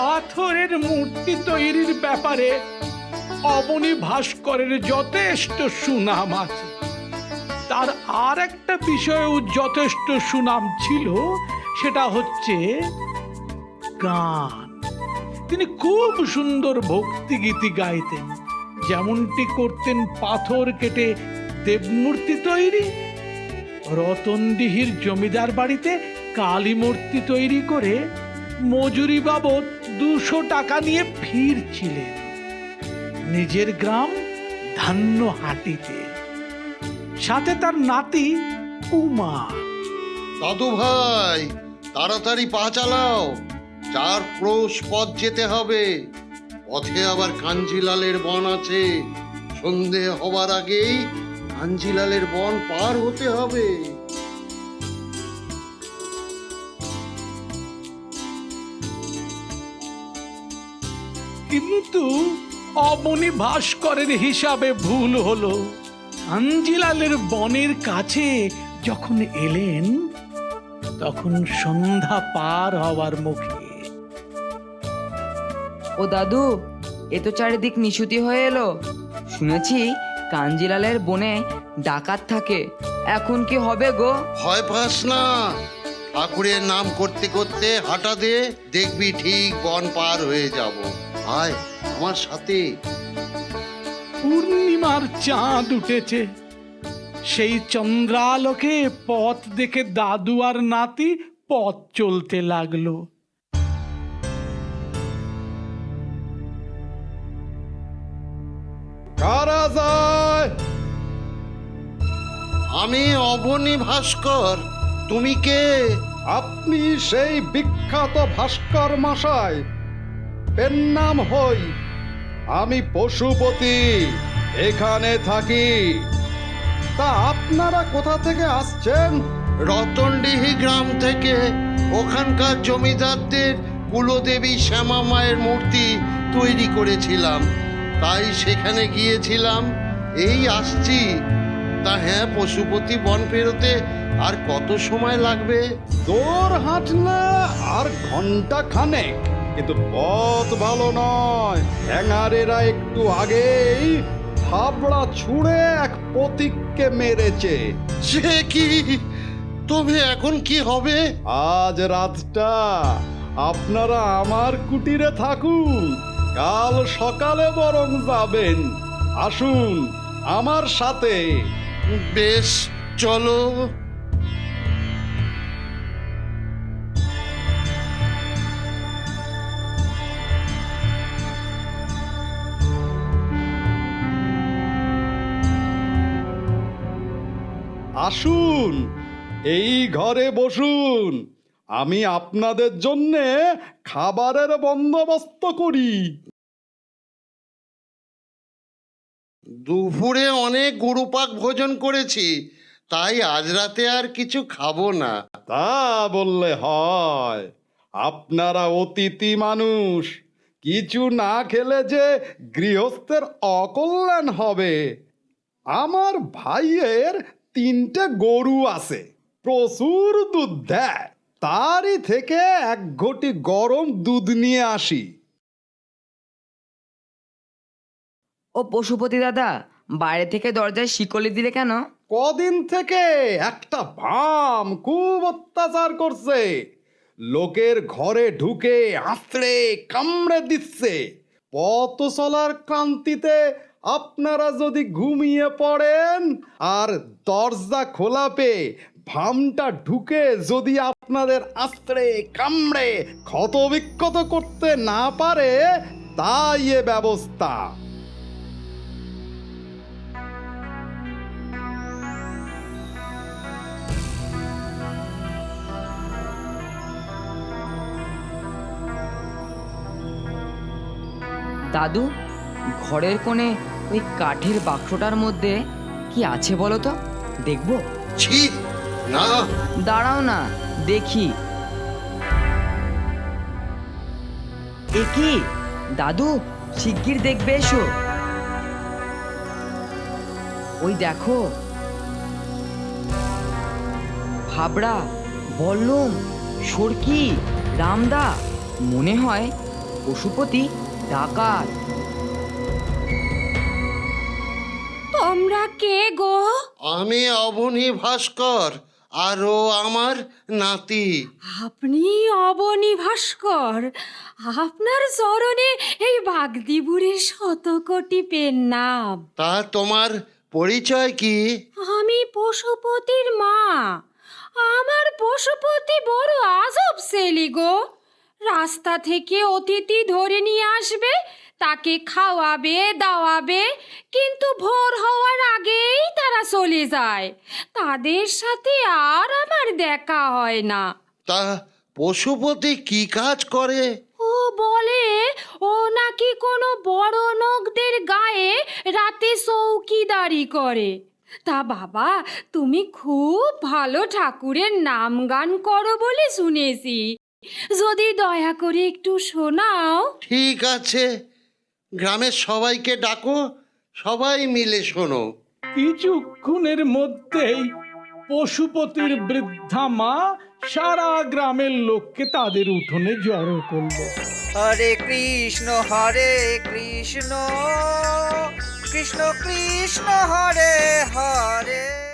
মায়ের মূর্তি তৈরির ব্যাপারে অবনী ভাস্করের যথেষ্ট সুনাম আছে। তার আর একটা বিষয়েও যথেষ্ট সুনাম ছিল, সেটা হচ্ছে গান। তিনি খুব সুন্দর ভক্তিগীতি গাইতেন। যেমনটি করতেন পাথর কেটে দেবমূর্তি তৈরি, রতনডিহির জমিদার বাড়িতে কালী মূর্তি তৈরি করে মজুরি বাবদ দুশো টাকা নিয়ে ফিরছিলেন। নিজের গ্রাম ধান্য হাটিতে। সাথে তার নাতি উমা। দাদু ভাই, তাড়াতাড়ি পা চালাও। চার ক্রোশ পথ যেতে হবে। পথে আবার কাঞ্জিলালের বন আছে। সন্ধে হবার আগেই কাঞ্জিলালের বন পার হতে হবে। কিন্তু অবনী ভাস্করের হিসাবে ভুল হলো। আঞ্জিলালের বনের কাছে যখন এলেন তখন সন্ধ্যা পার হওয়ার মুখে। ও দাদু এ তো চারিদিক নিশুতি হয়ে এলো। শুনেছি কাঞ্জিলালের বনে ডাকাত থাকে। এখন কি হবে গো? ভয় পাস না। ঠাকুরের নাম করতে করতে হাঁটা দে দেখবি ঠিক বন পার হয়ে যাব। আয়। আমার সাথে। পূর্ণিমার চাঁদ উঠেছে। সেই চন্দ্রালোকে পথ দেখে দাদু আর নাতি পথ চলতে লাগল। কারা যায়? আমি অবনী ভাস্কর। তুমি কে? আপনি সেই বিখ্যাত ভাস্কর মশাই। এর নাম হই আমি পশুপতি এখানে থাকি। তা আপনারা কোথা থেকে আসছেন? রতনডিহি গ্রাম থেকে ওখানকার জমিদারদের কুলদেবী শ্যামা মায়ের মূর্তি তৈরি করেছিলাম। তাই সেখানে গিয়েছিলাম। এই আসছি। তা হ্যাঁ পশুপতি বন পেরোতে আর কত সময় লাগবে? দৌড় হাঁটলে আর ঘণ্টা খানেক। কিন্তু পথ ভালো নয়। হ্যাঙ্গারেরা একটু আগেই হাবড়া ছুঁড়ে এক পথিককে মেরেছে। সে কি? তবে এখন কি হবে? আজ রাতটা আপনারা আমার কুটিরে থাকুন। কাল সকালে বরং যাবেন। আসুন আমার সাথে। বেশ চলো। আসুন এই ঘরে বসুন। আমি আপনাদের জন্যে খাবারের বন্দোবস্ত করি। দুপুরে অনেক গুরুপাক ভোজন করেছি তাই আজ রাতে আর কিছু খাব না। তা বললে হয় আপনারা অতিথি মানুষ কিছু না খেলে যে গৃহস্থের অকল্যাণ হবে। আমার ভাইয়ের তিনটে গরু আছে। প্রচুর দুধ দেয়। তারই থেকে এক ঘটি গরম দুধ নিয়ে আসি। ও পশুপতি দাদা বাইরে থেকে দরজায় শিকলি দিলে কেন? কদিন থেকে একটা ভাম খুব অত্যাচার করছে। লোকের ঘরে ঢুকে আঁচড়ে কামড়ে দিচ্ছে। পথ চলার ক্রান্তিতে আপনারা যদি ঘুমিয়ে পড়েন আর দরজা খোলা পেয়ে ভামটা ঢুকে যদি আপনাদের আঁচড়ে কামড়ে ক্ষতবিক্ষত করতে না পারে, তাই এ ব্যবস্থা। দাদু, ঘরের কোণে ওই কাঠের বাক্সটার মধ্যে কি আছে বলো তো? দেখব? ছি না। দাঁড়াও না দেখি। এ কি? দাদু শিগগির দেখবে এসো। ওই দেখো। ভাবড়া বল্লম সরকি রামদা মনে হয় পশুপতি ডাকাত। তোমরা কে গো? আমি অবনী ভাস্কর আর ও আমার নাতি। আপনি অবনী ভাস্কর আপনার চরণে এই বাগদিবুরের শত কোটি পেন নাম। তা তোমার পরিচয় কি? আমি পশুপতির মা। আমার পশুপতি বড় আজব সেলি গো। রাস্তা থেকে অতিথি ধরে নিয়ে আসবে তাকে খাওয়াবে দাওয়াবে। কিন্তু ভোর হওয়ার আগেই তারা চলে যায়। তাদের সাথে আর আমার দেখা হয় না। তা পশুপতি কি কাজ করে? ও বলে ও নাকি কোনো বড় লোকদের গায়ে রাতে চৌকিদারি করে। তা বাবা তুমি খুব ভালো ঠাকুরের নাম গান করো বলে শুনেছি। যদি দয়া করে একটু শোনাও। ঠিক আছে গ্রামের সবাইকে ডাকো সবাই মিলে শোনো। কিছুক্ষণের মধ্যেই পশুপতির বৃদ্ধা মা সারা গ্রামের লোককে তাদের উঠোনে জড়ো করল। হরে কৃষ্ণ হরে কৃষ্ণ কৃষ্ণ কৃষ্ণ হরে হরে।